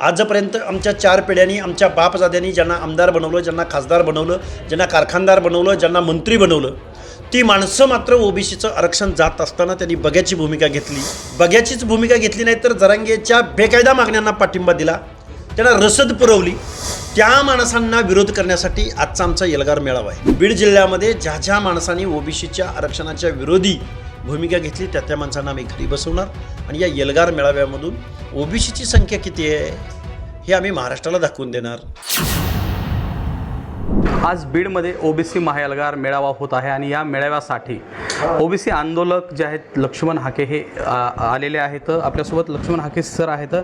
आजपर्यंत आमच्या चार पिढ्यांनी आमच्या बापजाद्यांनी ज्यांना आमदार बनवलं ज्यांना खासदार बनवलं ज्यांना कारखानदार बनवलं ज्यांना मंत्री बनवलं ती माणसं मात्र ओबीसीचं आरक्षण जात असताना त्यांनी बग्याची भूमिका घेतली. बग्याचीच भूमिका घेतली नाही तर जरांगेच्या बेकायदा मागण्यांना पाठिंबा दिला. त्यांना रसद पुरवली. त्या माणसांना विरोध करण्यासाठी आजचा आमचा एल्गार मेळावा आहे. बीड जिल्ह्यामध्ये ज्या ज्या माणसांनी ओबीसीच्या आरक्षणाच्या विरोधी भूमिका घेतली त्या त्या माणसांना आम्ही घरी बसवणार. आणि या एल्गार मेळाव्यामधून ओबीसीची संख्या किती आहे हे आम्ही महाराष्ट्राला दाखवून देणार. आज बीडमध्ये ओबीसी महायलगार मेळावा होत आहे आणि या मेळाव्यासाठी ओबीसी आंदोलक जे आहेत लक्ष्मण हाके हे आ, आलेले आहेत. आपल्यासोबत लक्ष्मण हाके सर आहेत.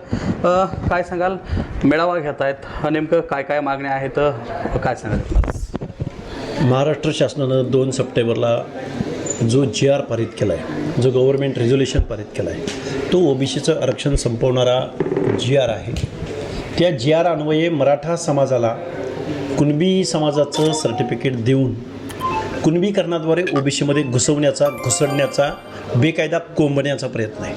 काय सांगाल? मेळावा घेत आहेत. नेमकं काय काय मागण्या आहेत? काय सांगाल? महाराष्ट्र शासनानं दोन सप्टेंबरला जो जी आर पारित केला आहे जो गव्हर्मेंट रेझोल्युशन पारित केला आहे तो ओबीसीचं आरक्षण संपवणारा जी आर आहे. त्या जी आर अन्वये मराठा समाजाला कुणबी समाजाचं सर्टिफिकेट देऊन कुणबीकरणाद्वारे ओबीसीमध्ये घुसवण्याचा घुसडण्याचा बेकायदा कोंबण्याचा प्रयत्न आहे.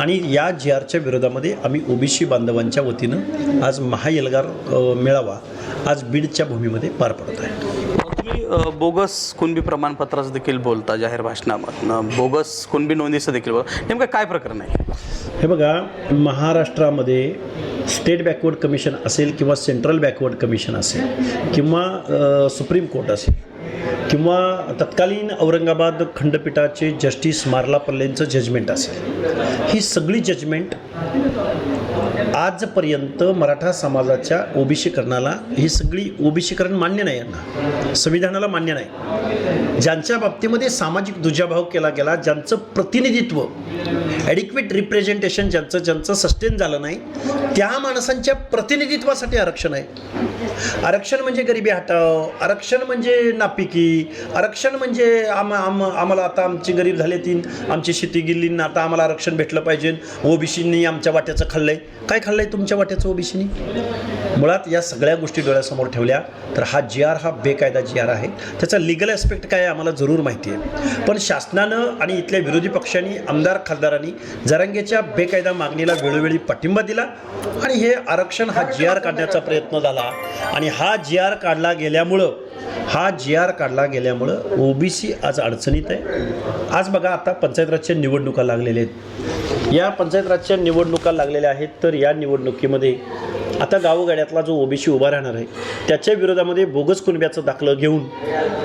आणि या जी आरच्या विरोधामध्ये आम्ही ओबीसी बांधवांच्या वतीनं आज महाएल्गार मेळावा आज बीडच्या भूमीमध्ये पार पडत आहे. बोगस कुणबी प्रमाणपत्राचं देखील बोलता जाहीर भाषणामधनं. बोगस कुणबी नोंदीचं देखील बोलता नेमकं काय प्रकरण आहे? हे बघा महाराष्ट्रामध्ये स्टेट बॅकवर्ड कमिशन असेल किंवा सेंट्रल बॅकवर्ड कमिशन असेल किंवा सुप्रीम कोर्ट असेल किंवा तत्कालीन औरंगाबाद खंडपीठाचे जस्टिस मार्ला पल्लेंचं जजमेंट असेल. ही सगळी जजमेंट आजपर्यंत मराठा समाजाच्या ओबीसीकरणाला ही सगळी ओबीसीकरण मान्य नाही यांना. संविधानाला मान्य नाही. ज्यांच्या बाबतीमध्ये सामाजिक दुजाभाव केला गेला ज्यांचं प्रतिनिधित्व ॲडिक्वेट रिप्रेझेंटेशन ज्यांचं ज्यांचं सस्टेन झालं नाही त्या माणसांच्या प्रतिनिधित्वासाठी आरक्षण आहे. आरक्षण म्हणजे गरिबी हटाव आरक्षण म्हणजे नापिकी आरक्षण म्हणजे आम आम आम्हाला आता आमची गरीब झाले तीन आमची शेती गेली आता आम्हाला आरक्षण भेटलं पाहिजे. ओबीसींनी आमच्या वाट्याचं खाल्लंय. काय खाल्लंय तुमच्या वाट्याचं ओबीसीनी? मुळात या सगळ्या गोष्टी डोळ्यासमोर ठेवल्या तर हा जी आर हा बेकायदा जी आर आहे. त्याचा लिगल ॲस्पेक्ट काय आहे आम्हाला जरूर माहिती आहे. पण शासनानं आणि इथल्या विरोधी पक्षांनी आमदार खासदारांनी जरांगेच्या बेकायदा मागणीला वेळोवेळी पाठिंबा दिला आणि हे आरक्षण हा जी आर काढण्याचा प्रयत्न झाला. आणि हा जी आर काढला गेल्यामुळं हा जी आर काढला गेल्यामुळं ओबीसी आज अडचणीत आहे. आज बघा आता पंचायत राजच्या निवडणुका लागलेल्या आहेत. या पंचायत राजच्या निवडणुका लागलेल्या आहेत तर या निवडणुकीमध्ये आता गावगाड्यातला जो ओबीसी उभा राहणार आहे त्याच्या विरोधामध्ये बोगस कुणब्याचं दाखलं घेऊन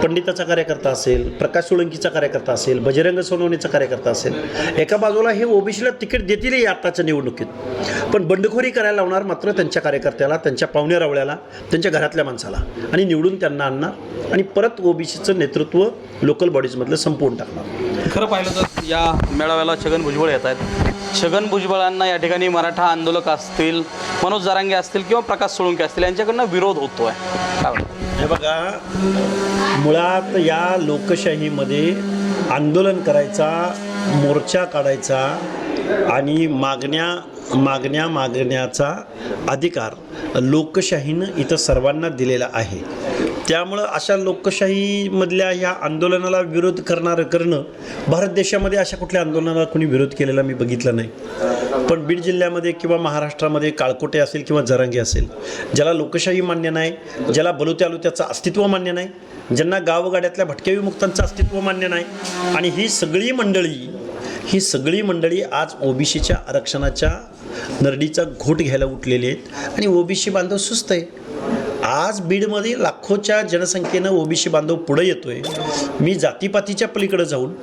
पंडिताचा कार्यकर्ता असेल प्रकाश सोळंकीचा कार्यकर्ता असेल बजरंग सोनवणेचा कार्यकर्ता असेल एका बाजूला हे ओबीसीला तिकीट देतीलही आत्ताच्या निवडणुकीत. पण बंडखोरी करायला लावणार मात्र त्यांच्या कार्यकर्त्याला त्यांच्या पाहुण्या रावळ्याला त्यांच्या घरातल्या माणसाला. आणि निवडून त्यांना आणणार आणि परत ओबीसीचं नेतृत्व लोकल बॉडीजमधलं संपवून टाकणार. खरं पाहिलं तर या मेळाव्याला छगन भुजबळ येत आहेत. छगन भुजबळांना या ठिकाणी मराठा आंदोलक असतील मनोज जारांगे असतील किंवा प्रकाश सोळुंके असतील यांच्याकडनं विरोध होतो आहे हे बघा मुळात या लोकशाहीमध्ये आंदोलन करायचा मोर्चा काढायचा आणि मागण्या मागण्या मागण्याचा अधिकार लोकशाहीनं इथं सर्वांना दिलेला आहे. त्यामुळं अशा लोकशाहीमधल्या ह्या आंदोलनाला विरोध करणारं करणं भारत देशामध्ये अशा कुठल्या आंदोलनाला कोणी विरोध केलेला मी बघितला नाही. पण बीड जिल्ह्यामध्ये किंवा महाराष्ट्रामध्ये काळकोटे असेल किंवा जरांगे असेल ज्याला लोकशाही मान्य नाही ज्याला बलुत्या आलुत्याचं अस्तित्व मान्य नाही ज्यांना गावगाड्यातल्या भटक्या विमुक्तांचं अस्तित्व मान्य नाही आणि ही सगळी मंडळी ही सगळी मंडळी आज ओबीसीच्या आरक्षणाच्या नरडीचा घोट घ्यायला उठलेली आहेत. आणि ओबीसी बांधव सुस्त आहे आज बीडमध्ये लाखोच्या जनसंख्येनं ओबीसी बांधव पुढे येतोय. मी जातीपातीच्या पलीकडे जाऊन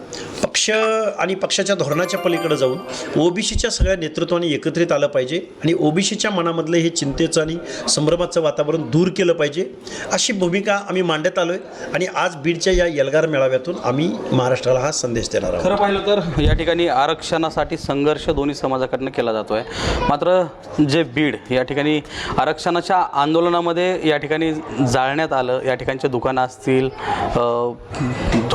पक्ष आणि पक्षाच्या धोरणाच्या पलीकडे जाऊन ओबीसीच्या सगळ्या नेतृत्वाने एकत्रित आलं पाहिजे आणि ओबीसीच्या मनामधलं हे चिंतेचं आणि संभ्रमाचं वातावरण दूर केलं पाहिजे अशी भूमिका आम्ही मांडत आलो आहे आणि आज बीडच्या या एल्गार मेळाव्यातून आम्ही महाराष्ट्राला हा संदेश देणार आहोत. खरं पाहिलं तर या ठिकाणी आरक्षणासाठी संघर्ष दोन्ही समाजाकडनं केला जातो आहे मात्र जे बीड या ठिकाणी आरक्षणाच्या आंदोलनामध्ये या ठिकाणी जाळण्यात आलं या ठिकाणचे दुकानं असतील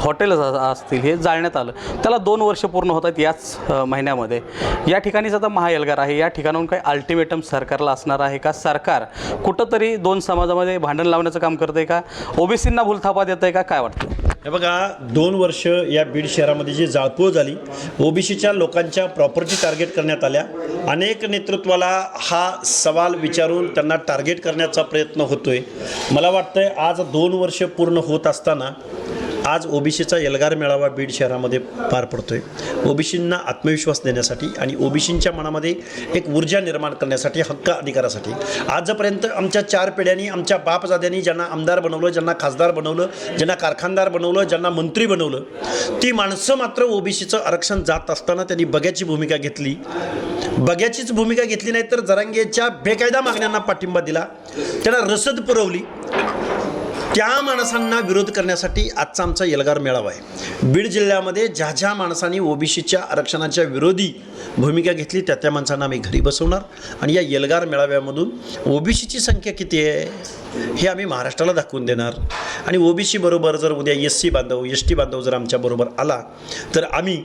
हॉटेल्स असतील हे जाळण्यात आलं. त्याला दोन वर्ष पूर्ण होत आहेत याच महिन्यामध्ये. या ठिकाणीच आता महाएल्गार आहे. या ठिकाणाहून काही अल्टिमेटम सरकारला असणार आहे का? सरकार कुठंतरी दोन समाजामध्ये भांडण लावण्याचं काम करतं आहे का? ओबीसींना भूलथापा देतं आहे का? काय वाटतं? हे बघा दोन वर्ष या बीड शहरामध्ये जी जाळपोळ झाली ओबीसीच्या लोकांच्या प्रॉपर्टी टार्गेट करण्यात आल्या. अनेक नेतृत्वाला हा सवाल विचारून त्यांना टार्गेट करण्याचा प्रयत्न होतोय. मला वाटतंय आज दोन वर्ष पूर्ण होत असताना आज ओबीसीचा एल्गार मेळावा बीड शहरामध्ये पार पडतो आहे ओबीसींना आत्मविश्वास देण्यासाठी आणि ओबीसींच्या मनामध्ये एक ऊर्जा निर्माण करण्यासाठी हक्क अधिकारासाठी. आजपर्यंत आमच्या चार पिढ्यांनी आमच्या बापजाद्यांनी ज्यांना आमदार बनवलं ज्यांना खासदार बनवलं ज्यांना कारखानदार बनवलं ज्यांना मंत्री बनवलं ती माणसं मात्र ओबीसीचं आरक्षण जात असताना त्यांनी बग्याची भूमिका घेतली. बग्याचीच भूमिका घेतली नाही तर जरांगेच्या बेकायदा मागण्यांना पाठिंबा दिला. त्यांना रसद पुरवली. त्या माणसांना विरोध करण्यासाठी आजचा आमचा एल्गार मेळावा आहे. बीड जिल्ह्यामध्ये ज्या ज्या माणसांनी ओबीसीच्या आरक्षणाच्या विरोधी भूमिका घेतली त्या त्या माणसांना आम्ही घरी बसवणार. आणि या एल्गार मेळाव्यामधून ओबीसीची संख्या किती आहे हे आम्ही महाराष्ट्राला दाखवून देणार. आणि ओबीसी बरोबर जर उद्या एस सी बांधव एस टी बांधव जर आमच्याबरोबर आला तर आम्ही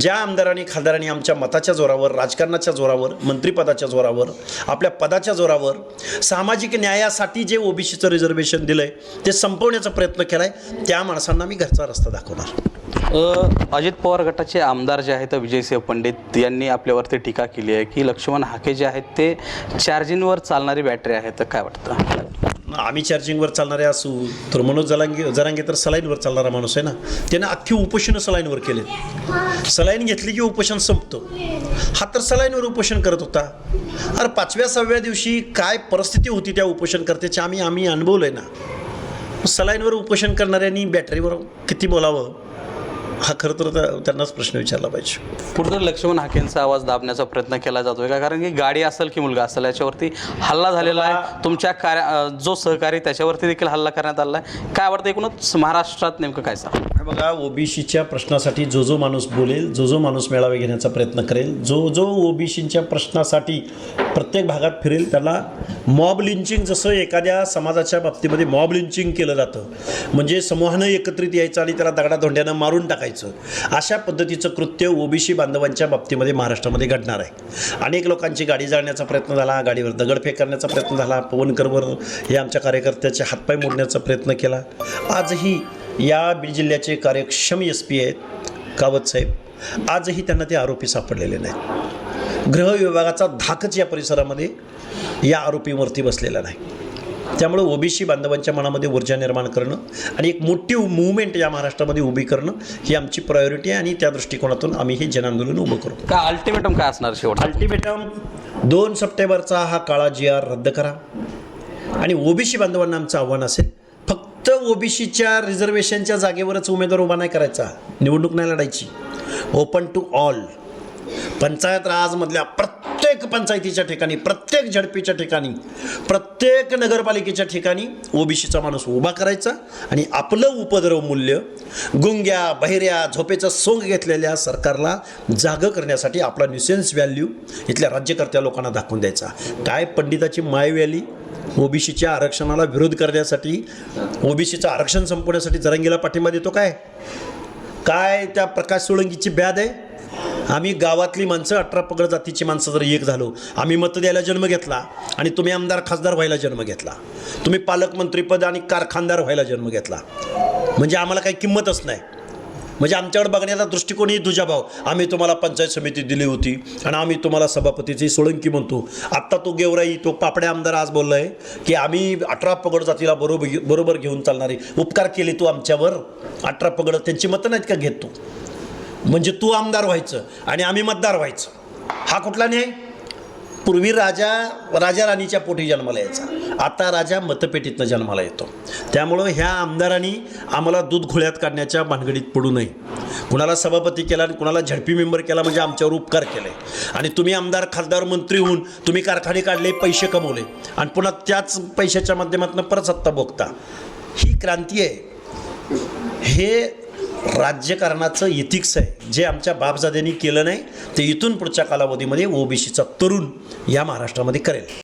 ज्या आमदारांनी खासदारांनी आमच्या मताच्या जोरावर राजकारणाच्या जोरावर मंत्रिपदाच्या जोरावर आपल्या पदाच्या जोरावर सामाजिक न्यायासाठी जे ओबीसीचं रिझर्वेशन दिलं आहे ते संपवण्याचा प्रयत्न केला आहे त्या माणसांना मी घरचा रस्ता दाखवणार. अजित पवार गटाचे आमदार जे आहेत विजयसिंह पंडित यांनी आपल्यावरती टीका केली आहे की लक्ष्मण हाके जे आहेत ते चार्जिंगवर चालणारी बॅटरी आहे तर काय वाटतं? आम्ही चार्जिंगवर चालणारे असू तर मनोज जलांगे जरांगे तर सलाईनवर चालणारा माणूस आहे ना त्यानं अख्खी उपोषणं सलाईनवर केलेत. सलाईन घेतली की उपोषण संपतं. हा तर सलाईनवर उपोषण करत होता. अरे पाचव्या सहाव्या दिवशी काय परिस्थिती होती त्या उपोषण करत्याची आम्ही आम्ही अनुभवलं आहे ना. सलाईनवर उपोषण करणाऱ्यांनी बॅटरीवर किती बोलावं? हा खरं तर त्या- त्यांनाच प्रश्न विचारला पाहिजे. कुठेतरी लक्ष्मण हाकेंचा आवाज दाबण्याचा प्रयत्न केला जातोय का? कारण की गाडी असेल की मुलगा असेल याच्यावरती हल्ला झालेला आहे. तुमच्या कार्य जो सहकारी त्याच्यावरती देखील हल्ला करण्यात आला आहे. काय वाटतं एकूणच महाराष्ट्रात नेमकं काय सांग? हे बघा ओबीसीच्या प्रश्नासाठी जो जो माणूस बोलेल जो जो माणूस मेळावे घेण्याचा प्रयत्न करेल जो जो ओबीसीच्या प्रश्नासाठी प्रत्येक भागात फिरेल त्याला मॉब लिंचिंग जसं एखाद्या समाजाच्या बाबतीमध्ये मॉब लिंचिंग केलं जातं म्हणजे समूहानं एकत्रित यायचं आणि त्याला दगडाधोंड्यानं मारून टाकायचं अशा पद्धतीचं कृत्य ओबीसी बांधवांच्या बाबतीमध्ये महाराष्ट्रामध्ये घडणार आहे. अनेक लोकांची गाडी जाळण्याचा प्रयत्न झाला गाडीवर दगडफेक करण्याचा प्रयत्न झाला पवनकरवर हे आमच्या कार्यकर्त्याचे हातपाय मोडण्याचा प्रयत्न केला. आजही या बीड जिल्ह्याचे कार्यक्षम एस पी आहेत कावत साहेब. आजही त्यांना ते आरोपी सापडलेले नाहीत. गृह विभागाचा धाकच या परिसरामध्ये या आरोपीवरती बसलेला नाही. त्यामुळे ओबीसी बांधवांच्या मनामध्ये ऊर्जा निर्माण करणं आणि एक मोठी मुवमेंट या महाराष्ट्रामध्ये उभी करणं ही आमची प्रायोरिटी आहे आणि त्या दृष्टिकोनातून आम्ही हे जनआंदोलन उभं करू. काय अल्टिमेटम काय असणार शेवट अल्टिमेटम दोन सप्टेंबरचा हा काळा जी आर रद्द करा. आणि ओबीसी बांधवांना आमचं आव्हान असेल ओबीसीच्या रिझर्वेशनच्या जागेवरच उमेदवार उभा नाही करायचा. निवडणूक नाही लढायची. ओपन टू ऑल पंचायत राजमधल्या प्रत्येक पंचायतीच्या ठिकाणी प्रत्येक झडपीच्या ठिकाणी प्रत्येक नगरपालिकेच्या ठिकाणी ओबीसीचा माणूस उभा करायचा आणि आपलं उपद्रव मूल्य गुंग्या बहिऱ्या झोपेचं सोंग घेतलेल्या सरकारला जागं करण्यासाठी आपला न्युसेन्स व्हॅल्यू इथल्या राज्यकर्त्या लोकांना दाखवून द्यायचा. काय पंडिताची माय व्हॅली ओबीसीच्या आरक्षणाला विरोध करण्यासाठी ओबीसीचं आरक्षण संपवण्यासाठी जरंगीला पाठिंबा देतो काय? काय त्या प्रकाश सोळंकीची ब्याद आहे? आम्ही गावातली माणसं अठरा पगड जातीची माणसं जर एक झालो आम्ही मत द्यायला जन्म घेतला आणि तुम्ही आमदार खासदार व्हायला जन्म घेतला. तुम्ही पालकमंत्रीपद आणि कारखानदार व्हायला जन्म घेतला. म्हणजे आम्हाला काही किंमतच नाही. म्हणजे आमच्याकडे बघण्याचा दृष्टिकोनही तुझा भाव आम्ही तुम्हाला पंचायत समिती दिली होती आणि आम्ही तुम्हाला सभापतीची सोळंकी म्हणतो. आत्ता तो गेवराई तो पापड्या आमदार आज बोलला आहे की आम्ही अठरा पगड जातीला बरोबर बरोबर घेऊन चालणारे. उपकार केले तू आमच्यावर. अठरा पगड त्यांची मतं नाहीत का घेत तू? म्हणजे तू आमदार व्हायचं आणि आम्ही मतदार व्हायचं. हा कुठला न्याय? पूर्वी राजा राजा राणीच्या पोटी जन्माला यायचा. आता राजा मतपेटीतनं जन्माला येतो. त्यामुळं ह्या आमदारांनी आम्हाला दूध घोळ्यात काढण्याच्या भानगडीत पडू नये. कुणाला सभापती केला आणि कुणाला झडपी मेंबर केला म्हणजे आमच्यावर उपकार केले. आणि तुम्ही आमदार खासदार मंत्री होऊन तुम्ही कारखाने काढले पैसे कमवले आणि पुन्हा त्याच पैशाच्या माध्यमातून परत सत्ता भोगता. ही क्रांती आहे. हे राज्यकारणाचं इथिक्स आहे. जे आमच्या बापजाद्यांनी केलं नाही ते इथून पुढच्या कालावधीमध्ये ओबीसीचा तरुण या महाराष्ट्रामध्ये करेल.